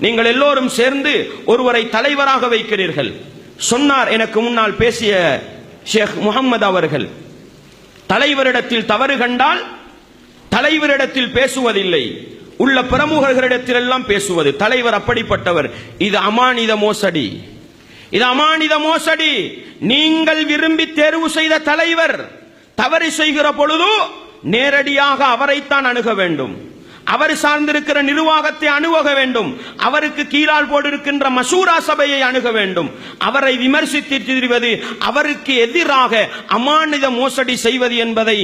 நீங்கள் எல்லோரும் சேர்ந்து ஒருவரை தலைவராக வைக்கிறீர்கள். சொன்னார் எனக்கு முன்னால் பேசிய ஷேக் முகமது அவர்கள். தலைவரிடத்தில் தவறு கண்டால் தலைவரிடத்தில் பேசுவதில்லை. உள்ள பிரமுகர்களிடத்தில் எல்லாம் பேசுவது. தலைவர் அப்படிப்பட்டவர். இது அமானித மோசடி. இது அமானித மோசடி. நீங்கள் விரும்பி தேர்வு செய்த தலைவர் தவறு செய்கிற பொழுது நேரடியாக அவரைத்தான் அணுக வேண்டும். அவர் சார்ந்திருக்கிற நிர்வாகத்தை அணுக வேண்டும். அவருக்கு கீழால் போட்டிருக்கின்ற மசூரா சபையை அணுக வேண்டும். அவரை விமர்சித்து திரிவது அவருக்கு எதிராக அமானித மோசடி செய்வது என்பதை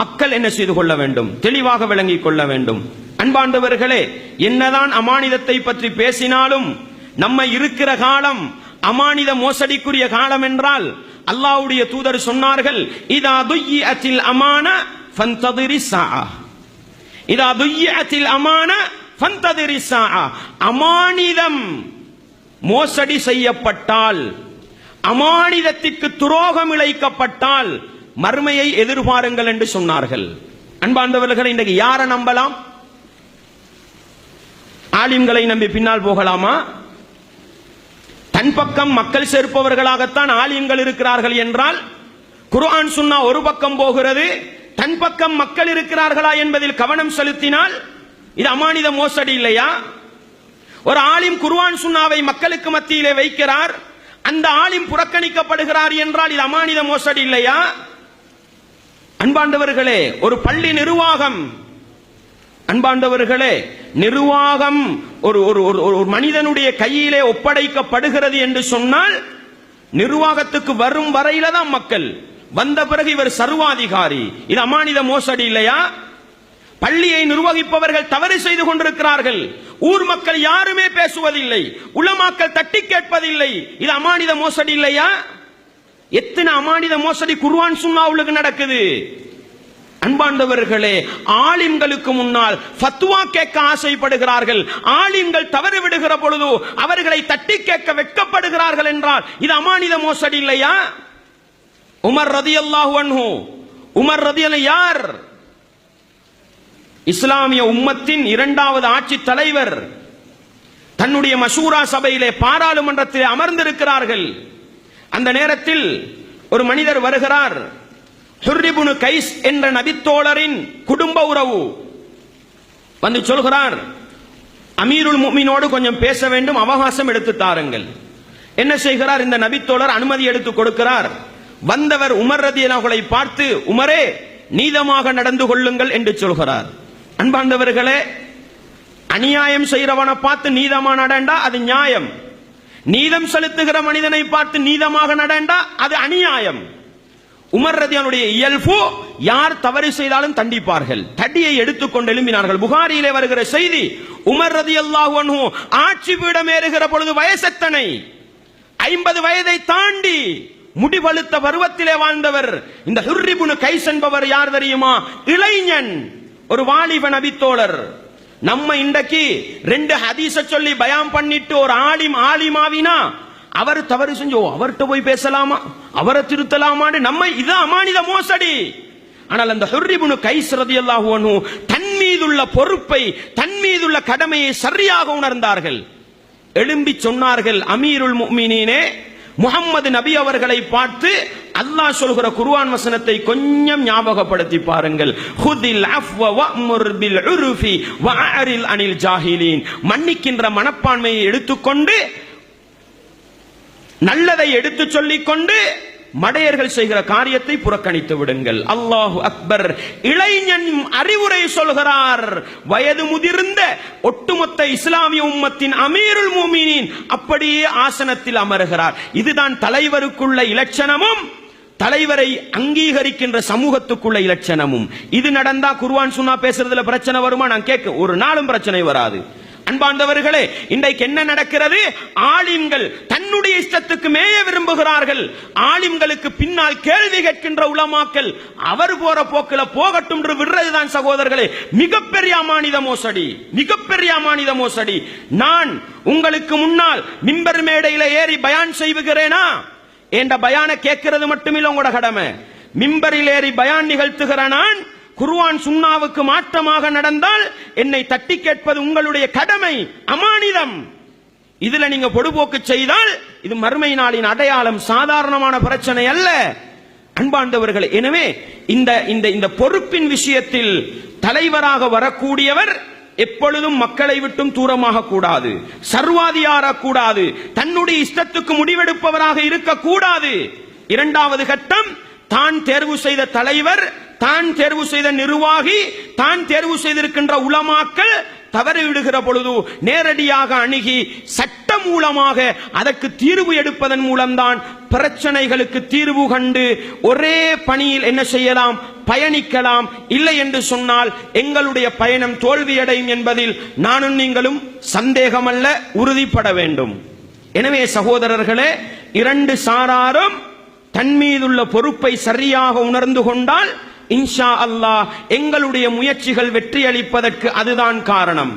மக்கள் என்ன செய்து கொள்ள வேண்டும்? தெளிவாக விளங்கிக் கொள்ள வேண்டும். அன்பாண்டவர்களே என்னதான் அமானிதத்தை பற்றி பேசினாலும் நம்ம இருக்கிற காலம் அமானித மோசடிக்குரிய காலம் என்றால் அல்லாவுடைய தூதர் சொன்னார்கள் இதா துய்யி அச்சில் அமான ஃபந்ததிரி சா இதா துய்யத்தில் அமான ஃபந்ததிரி அமானிதம் மோசடி செய்யப்பட்டால் அமானிதத்திற்கு துரோகம் இழைக்கப்பட்டால் மறுமையை எதிர்பாருங்கள் என்று சொன்னார்கள். அன்பார்ந்தவர்கள் இன்றைக்கு யாரை நம்பலாம்? ஆலிம்களை நம்பி பின்னால் போகலாமா? தன் பக்கம் மக்கள் சேர்ப்பவர்களாகத்தான் ஆலிம்கள் இருக்கிறார்கள் என்றால் குர்ஆன் சுன்னா ஒரு பக்கம் போகிறது தன் பக்கம் மக்கள் இருக்கிறார்களா என்பதில் கவனம் செலுத்தினால் இது அமானித மோசடி இல்லையா? ஒரு ஆலிம் குர்வான் சுண்ணாவை மக்களுக்கு மத்தியிலே வைக்கிறார். அந்த ஆலிம் புறக்கணிக்கப்படுகிறார் என்றால் இது அமானித மோசடி இல்லையா? அன்பாண்டவர்களே ஒரு பள்ளி நிர்வாகம். அன்பாண்டவர்களே நிர்வாகம் ஒரு ஒரு ஒரு ஒரு மனிதனுடைய கையிலே ஒப்படைக்கப்படுகிறது என்று சொன்னால் நிர்வாகத்துக்கு வரும் வரையில தான் மக்கள் வந்த பிறகு இவர் சர்வாதிகாரி. இது அமானித மோசடி இல்லையா? பள்ளியை நிர்வகிப்பவர்கள் தவறு செய்து கொண்டிருக்கிறார்கள். ஊர் மக்கள் யாருமே பேசுவதில்லை. உளமாக்கள் தட்டி கேட்பதில்லை. இது அமானித மோசடி இல்லையா? எத்தனை அமானித மோசடி குர்வான் சுண்ணாவுக்கு நடக்குது? அன்பாண்டவர்களே ஆலிம்களுக்கு முன்னால் ஃபத்வா கேட்க ஆசைப்படுகிறார்கள். ஆலிம்கள் தவறு விடுகிற பொழுது அவர்களை தட்டி கேட்க வெட்கப்படுகிறார்கள் என்றால் இது அமானித மோசடி இல்லையா? உமர் ரதியல்லாஹு அன்ஹு. உமர் ரதியல்ல யார்? இஸ்லாமிய உம்மத்தின் இரண்டாவது ஆட்சி தலைவர். தன்னுடைய மசூரா சபையிலே பாராளுமன்றத்தில் அமர்ந்திருக்கிறார்கள். அந்த நேரத்தில் ஒரு மனிதர் வருகிறார். ஹுர்ரிபுனு கைஸ் என்ற நபித்தோழரின் குடும்ப உறவு. வந்து சொல்கிறார் அமீருல் முமினோடு கொஞ்சம் பேச வேண்டும் அவகாசம் எடுத்து தாருங்கள். என்ன செய்கிறார்? இந்த நபித்தோழர் அனுமதி எடுத்து கொடுக்கிறார். வந்தவர் உமர் ரதியலாகளை பார்த்து உமரே நீதமாக நடந்து கொள்ளுங்கள் என்று சொல்கிறார். அன்பார்ந்தவர்களே அநியாயம் செய்கிறவனை பார்த்து நீதமா நடண்டா? அது நியாயம். நீதம் செலுத்துகிற மனிதனை பார்த்து நீதமாக நடண்டா? அது அநியாயம். உமர் ரதியானுடைய இயல்பு யார் தவறு செய்தாலும் தண்டிப்பார்கள். தடியை எடுத்துக்கொண்டு எழும்பினார்கள். புகாரியிலே வருகிற செய்தி உமர் ரதி அல்லாஹு ஆட்சி பீடம் ஏறுகிற பொழுது வயசெத்தனை? ஐம்பது வயதை தாண்டி முடிவழுத்த பருவத்திலே வாழ்ந்தவர். இந்த ஹுர்ரிபுனு கைஸ் என்பவர் யார் தெரியுமா? இளைஞன். ஒரு வாலிப நபித்தோழர். நம்ம இன்றைக்கு ரெண்டு ஹதீஸ சொல்லி பயாம் பண்ணிட்டு ஒரு ஆலிம் ஆலிமாவினா அவர் தவறு செஞ்சோ அவர்கிட்ட போய் பேசலாமா? அவரை திருத்தலாமான்னு நம்ம இது அமானித மோசடி. ஆனால் அந்த ஹுர்ரிபுனு கைஸ் ரதியல்லாஹு தன் மீதுள்ள பொறுப்பை தன் மீதுள்ள கடமையை சரியாக உணர்ந்தார்கள். எழும்பி சொன்னார்கள் அமீருல் மீனே முகம்மது நபி அவர்களை பார்த்து அல்லாஹ் சொல்கிற குர்ஆன் வசனத்தை கொஞ்சம் ஞாபகப்படுத்தி பாருங்கள். ஹுதில் அஃப்வ வஅமுர் பில் உருஃபி வஅரில் அனில் ஜாஹிலீன். மன்னிக்கின்ற மனப்பான்மையை எடுத்துக்கொண்டு நல்லதை எடுத்து சொல்லிக்கொண்டு மடையர்கள் செய்கிற காரியத்தை புறக்கணித்து விடுங்கள். அல்லாஹு அக்பர் இளைஞன் அறிவுரை சொல்கிறார். வயது முதிர்ந்த ஒட்டுமொத்த இஸ்லாமிய உம்மத்தின் அமீருல் மூமினின் அப்படியே ஆசனத்தில் அமருகிறார். இதுதான் தலைவருக்குள்ள இலட்சணமும் தலைவரை அங்கீகரிக்கின்ற சமூகத்துக்குள்ள இலட்சணமும். இது நடந்தா குர்வான் சுன்னா பேசுறதுல பிரச்சனை வருமா? நான் கேட்க ஒரு நாளும் பிரச்சனை வராது. அன்பார்ந்தவர்களே இன்றைக்கு என்ன நடக்கிறது? ஆலிம்கள் தன்னுடைய இஷ்டத்துக்கு மேய விரும்புகிறார்கள். ஆலிம்களுக்கு பின்னால் கேள்வி கேட்கின்ற உலமாக்கள் அவர் போற போக்கில போகட்டும் என்று விடுறதுதான் சகோதரர்களே மிகப்பெரிய அமானித மோசடி மிகப்பெரிய அமானித மோசடி. நான் உங்களுக்கு முன்னால் மிம்பர் மேடையில ஏறி பயான் செய்வுகிறேனா? என்ற பயான கேட்கிறது மட்டுமில்ல உங்களோட கடமை. மிம்பரில் ஏறி பயான் நிகழ்த்துகிற நான் குருவான் சுண்ணாவுக்கு மாற்றமாக நடந்தால் என்னை தட்டி கேட்பது உங்களுடைய கடமை அமானிதம். இதுல நீங்க பொடுபோக்கு செய்தால் இது மறுமை நாளின் அடையாளம் சாதாரணமான பிரச்சனை அல்ல. அன்பாண்டவர்கள் எனவே இந்த இந்த இந்த பொறுப்பின் விஷயத்தில் தலைவராக வரக்கூடியவர் எப்பொழுதும் மக்களை விட்டும் தூரமாக கூடாது சர்வாதியார கூடாது தன்னுடைய இஷ்டத்துக்கு முடிவெடுப்பவராக இருக்கக்கூடாது இரண்டாவது கட்டம் தான் தேர்வு செய்த தலைவர் தான் தேர்வு செய்த நிர்வாகி தான் தேர்வு செய்திருக்கின்ற உலமாக்கள் தவறிவிடுகிற பொழுது நேரடியாக அணுகி சட்ட மூலமாக அதற்கு தீர்வு எடுப்பதன் மூலம்தான் பிரச்சனைகளுக்கு தீர்வு கண்டு ஒரே பணியில் என்ன செய்யலாம் பயணிக்கலாம். இல்லை என்று சொன்னால் எங்களுடைய பயணம் தோல்வியடையும் என்பதில் நானும் நீங்களும் சந்தேகமல்ல உறுதிப்பட வேண்டும். எனவே சகோதரர்களே இரண்டு சாராரும் தன் மீதுள்ள பொறுப்பை சரியாக உணர்ந்து கொண்டால் இன்ஷா அல்லாஹ் எங்களுடைய முயற்சிகள் வெற்றியளிப்பதற்கு அதுதான் காரணம்.